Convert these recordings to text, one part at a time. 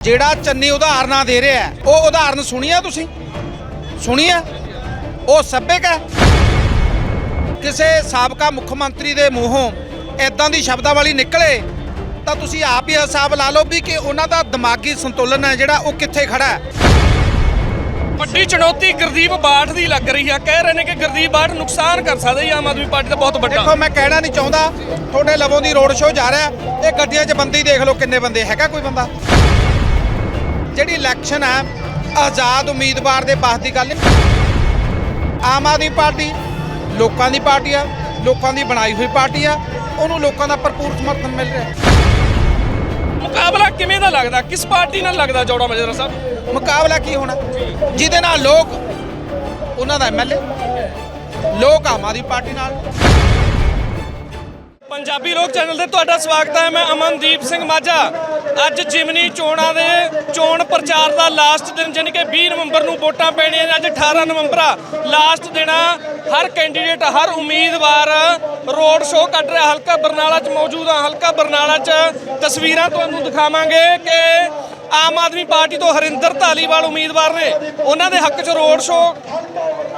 ਜਿਹੜਾ ਚੰਨੀ ਉਦਾਹਰਨਾਂ ਦੇ ਰਿਹਾ ਹੈ, ਉਹ ਉਦਾਹਰਨ ਸੁਣੀਆ ਤੁਸੀਂ? ਸੁਣੀਆ? ਉਹ ਸੱਭਿਕ ਹੈ? ਕਿਸੇ ਸਾਬਕਾ ਮੁੱਖ ਮੰਤਰੀ ਦੇ ਮੂੰਹੋਂ ਇਦਾਂ ਦੀ ਸ਼ਬਦਾਵਲੀ ਨਿਕਲੇ ਤਾਂ ਤੁਸੀਂ ਆਪ ਹੀ ਹਿਸਾਬ ਲਾ ਲਓ ਵੀ ਕਿ ਉਹਨਾਂ ਦਾ ਦਿਮਾਗੀ ਸੰਤੁਲਨ ਹੈ ਜਿਹੜਾ ਉਹ ਕਿੱਥੇ ਖੜਾ ਹੈ? ਵੱਡੀ ਚੁਣੌਤੀ ਗੁਰਦੀਪ ਬਾਠ ਦੀ ਲੱਗ ਰਹੀ ਆ ਕਹਿ ਰਹੇ ਨੇ ਕਿ ਗੁਰਦੀਪ ਬਾਠ ਨੁਕਸਾਨ ਕਰ ਸਕਦਾ ਜੀ ਆਮ ਆਦਮੀ ਪਾਰਟੀ ਦਾ ਬਹੁਤ ਵੱਡਾ। ਦੇਖੋ ਮੈਂ ਕਹਿਣਾ ਨਹੀਂ ਚਾਹੁੰਦਾ ਤੁਹਾਡੇ ਲਵੋਂ ਦੀ ਰੋਡ ਸ਼ੋਅ ਜਾ ਰਿਹਾ ਹੈ। ਇਹ ਗੱਡੀਆਂ 'ਚ ਬੰਦੇ ਹੀ ਦੇਖ ਲਓ ਕਿੰਨੇ ਬੰਦੇ ਹੈਗਾ ਕੋਈ ਬੰਦਾ? ਜਿਹੜੀ ਇਲੈਕਸ਼ਨ ਹੈ ਆਜ਼ਾਦ ਉਮੀਦਵਾਰ ਦੇ ਬਸ ਦੀ ਗੱਲ ਨਹੀਂ। ਆਮ ਆਦਮੀ ਪਾਰਟੀ ਲੋਕਾਂ ਦੀ ਪਾਰਟੀ ਆ ਲੋਕਾਂ ਦੀ ਬਣਾਈ ਹੋਈ ਪਾਰਟੀ ਆ ਉਹਨੂੰ ਲੋਕਾਂ ਦਾ ਭਰਪੂਰ ਸਮਰਥਨ ਮਿਲ ਰਿਹਾ। ਮੁਕਾਬਲਾ ਕਿਵੇਂ ਦਾ ਲੱਗਦਾ? ਕਿਸ ਪਾਰਟੀ ਨਾਲ ਲੱਗਦਾ ਜੋੜਾ ਮਜਰਾ ਸਾਹਿਬ? ਮੁਕਾਬਲਾ ਕੀ ਹੋਣਾ? ਜਿਹਦੇ ਨਾਲ ਲੋਕ ਉਹਨਾਂ ਦਾ ਐਮਐਲਏ ਲੋਕ ਆਮ ਆਦਮੀ ਪਾਰਟੀ ਨਾਲ। ਪੰਜਾਬੀ ਲੋਕ ਚੈਨਲ ਤੇ ਤੁਹਾਡਾ ਸਵਾਗਤ ਹੈ। ਮੈਂ ਅਮਨਦੀਪ ਸਿੰਘ ਮਾਝਾ। ਅੱਜ ਜਿਮਨੀ ਚੋਣਾਂ ਦੇ ਚੋਣ ਪ੍ਰਚਾਰ ਦਾ ਲਾਸਟ ਦਿਨ, ਜਾਣੀ ਕਿ 20 ਨਵੰਬਰ ਨੂੰ ਵੋਟਾਂ ਪੈਣੀਆਂ ਨੇ। ਅੱਜ 18 ਨਵੰਬਰ ਆ। ਲਾਸਟ ਦਿਨ ਹਰ ਕੈਂਡੀਡੇਟ, ਹਰ ਉਮੀਦਵਾਰ ਰੋਡ ਸ਼ੋਅ ਕੱਢ ਰਿਹਾ। ਹਲਕਾ ਬਰਨਾਲਾ 'ਚ ਮੌਜੂਦ ਆ। ਹਲਕਾ ਬਰਨਾਲਾ 'ਚ ਤਸਵੀਰਾਂ ਤੁਹਾਨੂੰ ਦਿਖਾਵਾਂਗੇ ਕਿ ਆਮ ਆਦਮੀ ਪਾਰਟੀ ਤੋਂ ਹਰਿੰਦਰ ਧਾਲੀਵਾਲ ਉਮੀਦਵਾਰ ਨੇ। ਉਹਨਾਂ ਦੇ ਹੱਕ 'ਚ ਰੋਡ ਸ਼ੋਅ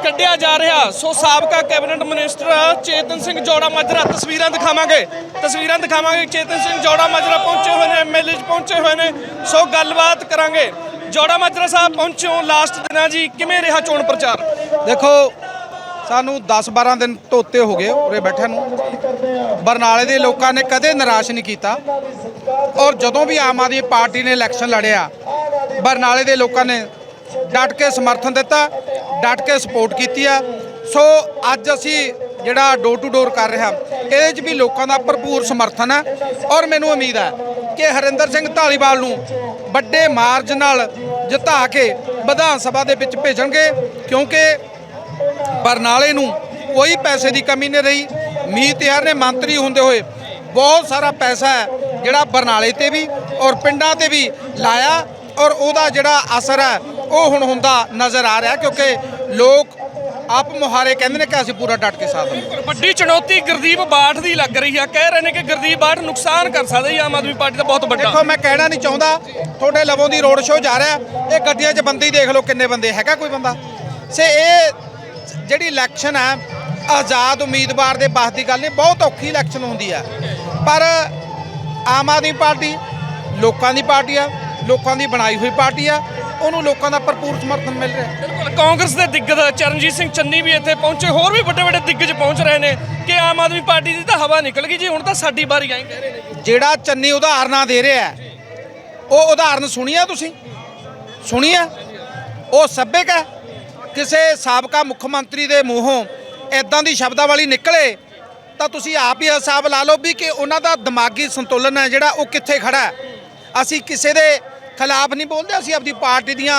ਕੱਢਿਆ ਜਾ ਰਿਹਾ। ਸੋ ਸਾਬਕਾ ਕੈਬਨਿਟ ਮਿਨਿਸਟਰ ਚੇਤਨ ਸਿੰਘ ਜੋੜਾ ਮਾਜਰਾ, ਤਸਵੀਰਾਂ ਦਿਖਾਵਾਂਗੇ। ਤਸਵੀਰਾਂ ਦਿਖਾਵਾਂਗੇ। ਚੇਤਨ ਸਿੰਘ ਜੋੜਾ ਮਾਜਰਾ ਪਹੁੰਚੇ ਹੋਏ ਨੇ ਐਮਐਲਏ ਪਹੁੰਚੇ ਹੋਏ ਨੇ। ਸੋ ਗੱਲਬਾਤ ਕਰਾਂਗੇ। ਜੋੜਾ ਮਾਜਰਾ ਸਾਹਿਬ ਪਹੁੰਚਿਓ ਲਾਸਟ ਦਿਨਾਂ ਜੀ। ਕਿਵੇਂ ਰਿਹਾ ਚੋਣ ਪ੍ਰਚਾਰ? ਦੇਖੋ, ਸਾਨੂੰ 10-12 ਦਿਨ ਤੋਂ ਹੋ ਗਏ ਉਰੇ ਬੈਠਿਆਂ ਨੂੰ। ਬਰਨਾਲੇ ਦੇ ਲੋਕਾਂ ਨੇ ਕਦੇ ਨਿਰਾਸ਼ ਨਹੀਂ ਕੀਤਾ। ਔਰ ਜਦੋਂ ਵੀ ਆਮ ਆਦਮੀ ਪਾਰਟੀ ਨੇ ਇਲੈਕਸ਼ਨ ਲੜਿਆ, ਬਰਨਾਲੇ ਦੇ ਲੋਕਾਂ ਨੇ ਡਟ ਕੇ ਸਮਰਥਨ ਦਿੱਤਾ। ਡਟ ਕੇ ਸਪੋਰਟ ਕੀਤੀ ਆ। ਸੋ ਅੱਜ ਅਸੀਂ ਜਿਹੜਾ ਡੋਰ ਟੂ ਡੋਰ ਕਰ ਰਿਹਾ ਇਹਦੇ 'ਚ ਵੀ ਲੋਕਾਂ ਦਾ ਭਰਪੂਰ ਸਮਰਥਨ ਹੈ ਔਰ ਮੈਨੂੰ ਉਮੀਦ ਹੈ ਕਿ ਹਰਿੰਦਰ ਸਿੰਘ ਢਾਲੀਵਾਲ ਨੂੰ ਵੱਡੇ ਮਾਰਜ ਨਾਲ ਜਿਤਾ ਕੇ ਵਿਧਾਨ ਸਭਾ ਦੇ ਵਿੱਚ ਭੇਜਣਗੇ, ਕਿਉਂਕਿ ਬਰਨਾਲੇ ਨੂੰ ਕੋਈ ਪੈਸੇ ਦੀ ਕਮੀ ਨਹੀਂ ਰਹੀ। ਮੀਤ ਤਿਆਰ ਨੇ ਮੰਤਰੀ ਹੁੰਦੇ ਹੋਏ ਬਹੁਤ ਸਾਰਾ ਪੈਸਾ ਹੈ ਜਿਹੜਾ ਬਰਨਾਲੇ ਤੇ ਵੀ ਔਰ ਪਿੰਡਾਂ ਤੇ ਵੀ ਲਾਇਆ ਔਰ ਉਹਦਾ ਜਿਹੜਾ ਅਸਰ ਹੈ, ਉਹ ਹੁਣ ਹੁੰਦਾ ਨਜ਼ਰ ਆ ਰਿਹਾ ਕਿਉਂਕਿ ਲੋਕ ਆਪ ਮੁਹਾਰੇ ਕਹਿੰਦੇ ਨੇ ਕਿ ਅਸੀਂ ਪੂਰਾ ਡਟ ਕੇ ਸਾਥ ਦੇਵਾਂਗੇ। ਵੱਡੀ ਚੁਣੌਤੀ ਗੁਰਦੀਪ ਬਾਠ ਦੀ ਲੱਗ ਰਹੀ ਆ। ਕਹਿ ਰਹੇ ਨੇ ਕਿ ਗੁਰਦੀਪ ਬਾਠ ਨੁਕਸਾਨ ਕਰ ਸਕਦਾ ਜੀ ਆਮ ਆਦਮੀ ਪਾਰਟੀ ਦਾ ਬਹੁਤ ਵੱਡਾ। ਦੇਖੋ ਮੈਂ ਕਹਿਣਾ ਨਹੀਂ ਚਾਹੁੰਦਾ ਤੁਹਾਡੇ ਲਵੋਂ ਦੀ ਰੋਡ ਸ਼ੋਅ ਜਾ ਰਿਹਾ ਹੈ। ਇਹ ਗੱਡੀਆਂ 'ਚ ਬੰਦੇ ਹੀ ਦੇਖ ਲਓ ਕਿੰਨੇ ਬੰਦੇ ਹੈਗਾ ਕੋਈ ਬੰਦਾ? ਸੇ ਇਹ ਜਿਹੜੀ ਇਲੈਕਸ਼ਨ ਹੈ ਆਜ਼ਾਦ ਉਮੀਦਵਾਰ ਦੇ ਬਸ ਦੀ ਗੱਲ ਨਹੀਂ ਬਹੁਤ ਔਖੀ ਇਲੈਕਸ਼ਨ ਹੁੰਦੀ ਹੈ ਪਰ ਆਮ ਆਦਮੀ ਪਾਰਟੀ ਲੋਕਾਂ ਦੀ ਪਾਰਟੀ ਆ ਲੋਕਾਂ ਦੀ ਬਣਾਈ ਹੋਈ ਪਾਰਟੀ ਆ ਉਹਨੂੰ ਲੋਕਾਂ ਦਾ ਭਰਪੂਰ ਸਮਰਥਨ ਮਿਲ ਰਿਹਾ ਬਿਲਕੁਲ ਕਾਂਗਰਸ ਦੇ ਦਿੱਗਜ ਚਰਨਜੀਤ ਸਿੰਘ ਚੰਨੀ ਵੀ ਇੱਥੇ ਪਹੁੰਚੇ ਹੋਰ ਵੀ ਵੱਡੇ ਵੱਡੇ ਦਿੱਗਜ ਪਹੁੰਚ ਰਹੇ ਨੇ ਕਿ ਆਮ ਆਦਮੀ ਪਾਰਟੀ ਦੀ ਤਾਂ ਹਵਾ ਨਿਕਲ ਗਈ ਜੀ ਹੁਣ ਤਾਂ ਸਾਡੀ ਵਾਰੀ ਆਈ। ਕਹਿ ਰਹੇ ਨੇ ਜੀ ਜਿਹੜਾ ਚੰਨੀ ਉਦਾਹਰਨਾਂ ਦੇ ਰਿਹਾ ਹੈ, ਉਹ ਉਦਾਹਰਨ ਸੁਣੀਆ ਤੁਸੀਂ? ਸੁਣੀਆ? ਉਹ ਸੱਭਿਕ ਹੈ? ਕਿਸੇ ਸਾਬਕਾ ਮੁੱਖ ਮੰਤਰੀ ਦੇ ਮੂੰਹੋਂ ਇਦਾਂ ਦੀ ਸ਼ਬਦਾਵਲੀ ਨਿਕਲੇ ਤਾਂ ਤੁਸੀਂ ਆਪ ਹੀ ਹਿਸਾਬ ਲਾ ਲਓ ਵੀ ਕਿ ਉਹਨਾਂ ਦਾ ਦਿਮਾਗੀ ਸੰਤੁਲਨ ਹੈ ਜਿਹੜਾ ਉਹ ਕਿੱਥੇ ਖੜਾ ਹੈ? ਅਸੀਂ ਕਿਸੇ ਦੇ ਖਿਲਾਫ ਨਹੀਂ ਬੋਲਦੇ ਅਸੀਂ ਆਪਣੀ ਪਾਰਟੀ ਦੀਆਂ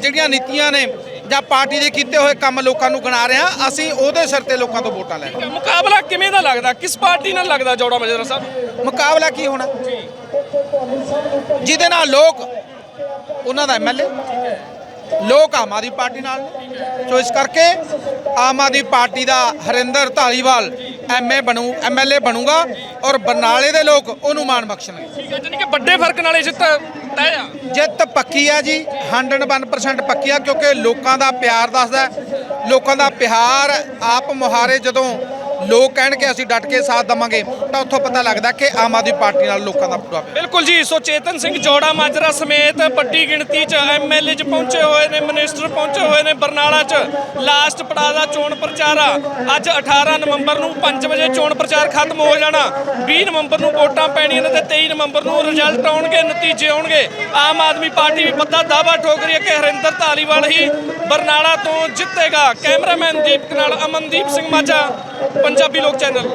ਜਿਹੜੀਆਂ ਨੀਤੀਆਂ ਨੇ ਜਾਂ ਪਾਰਟੀ ਦੇ ਕੀਤੇ ਹੋਏ ਕੰਮ ਲੋਕਾਂ ਨੂੰ ਗਿਣਾ ਰਹੇ ਹਾਂ ਅਸੀਂ ਉਹਦੇ ਸਿਰ ਤੇ ਲੋਕਾਂ ਤੋਂ ਵੋਟਾਂ ਲੈਣੀਆਂ ਮੁਕਾਬਲਾ ਕਿਵੇਂ ਦਾ ਲੱਗਦਾ? ਕਿਸ ਪਾਰਟੀ ਨਾਲ ਲੱਗਦਾ ਜੋੜਾ ਮਜਰਾ ਸਾਹਿਬ? ਮੁਕਾਬਲਾ ਕੀ ਹੋਣਾ? ਜਿਹਦੇ ਨਾਲ ਲੋਕ ਉਹਨਾਂ ਦਾ ਐਮਐਲਏ ਲੋਕ ਆਮ ਆਦਮੀ ਪਾਰਟੀ ਨਾਲ। ਸੋ ਇਸ ਕਰਕੇ ਆਮ ਆਦਮੀ ਪਾਰਟੀ ਦਾ ਹਰਿੰਦਰ ਧਾਲੀਵਾਲ ਐਮਏ ਬਣੂ ਐਮਐਲਏ ਬਣੂਗਾ। ਔਰ ਬਰਨਾਲੇ ਦੇ ਲੋਕ ਉਹਨੂੰ ਮਾਣ ਬਖਸ਼ਣਗੇ ਠੀਕ ਹੈ ਜਾਨੀ ਕਿ ਵੱਡੇ ਫ਼ਰਕ ਨਾਲ ਇਹ ਜਿੱਤ ਤੈਅ ਆ ਜਿੱਤ ਪੱਕੀ ਆ ਜੀ 101% ਪੱਕੀ ਆ ਕਿਉਂਕਿ ਲੋਕਾਂ ਦਾ ਪਿਆਰ ਦੱਸਦਾ। ਲੋਕਾਂ ਦਾ ਪਿਆਰ ਆਪ ਮੁਹਾਰੇ ਜਦੋਂ ਲੋਕ ਕਹਿਣ ਕਹਿਣਗੇ ਅਸੀਂ ਡਟ ਕੇ ਸਾਥ ਦਵਾਂਗੇ, ਤਾਂ ਉੱਥੋਂ ਪਤਾ ਲੱਗਦਾ ਕਿ ਆਮ ਆਦਮੀ ਪਾਰਟੀ ਨਾਲ ਲੋਕਾਂ ਦਾ ਪੂਰਾ ਬਿਲਕੁਲ ਜੀ, ਸੋ ਚੇਤਨ ਸਿੰਘ ਜੋੜਾ ਮਾਜਰਾ ਸਮੇਤ ਵੱਡੀ ਗਿਣਤੀ 'ਚ ਐਮਐਲਏ 'ਚ ਪਹੁੰਚੇ ਹੋਏ ਨੇ, ਮਿਨਿਸਟਰ ਪਹੁੰਚੇ ਹੋਏ ਨੇ ਬਰਨਾਲਾ 'ਚ। ਲਾਸਟ ਪੜਾਅ ਦਾ ਚੋਣ ਪ੍ਰਚਾਰ ਆ। ਅੱਜ 18 ਨਵੰਬਰ ਨੂੰ 5 ਵਜੇ ਚੋਣ ਪ੍ਰਚਾਰ ਖਤਮ ਹੋ ਜਾਣਾ। 20 ਨਵੰਬਰ ਨੂੰ ਵੋਟਾਂ ਪੈਣੀਆਂ ਨੇ ਤੇ 23 ਨਵੰਬਰ ਨੂੰ ਰਿਜ਼ਲਟ ਆਉਣਗੇ, ਨਤੀਜੇ ਆਉਣਗੇ। ਆਮ ਆਦਮੀ ਪਾਰਟੀ ਵੀ ਪੱਦਾ ਦਾਵਾ ਠੋਕ ਰਹੀ ਹੈ ਕਿ ਹਰਿੰਦਰ ਧਾਲੀਵਾਲ ਹੀ ਬਰਨਾਲਾ ਤੋਂ ਜਿੱਤੇਗਾ। ਕੈਮਰਾਮੈਨ ਦੀਪਕ ਨਾਲ ਅਮਨਦੀਪ ਸਿੰਘ ਮਾਝਾ। ਪੰਜਾਬੀ ਲੋਕ ਚੈਨਲ।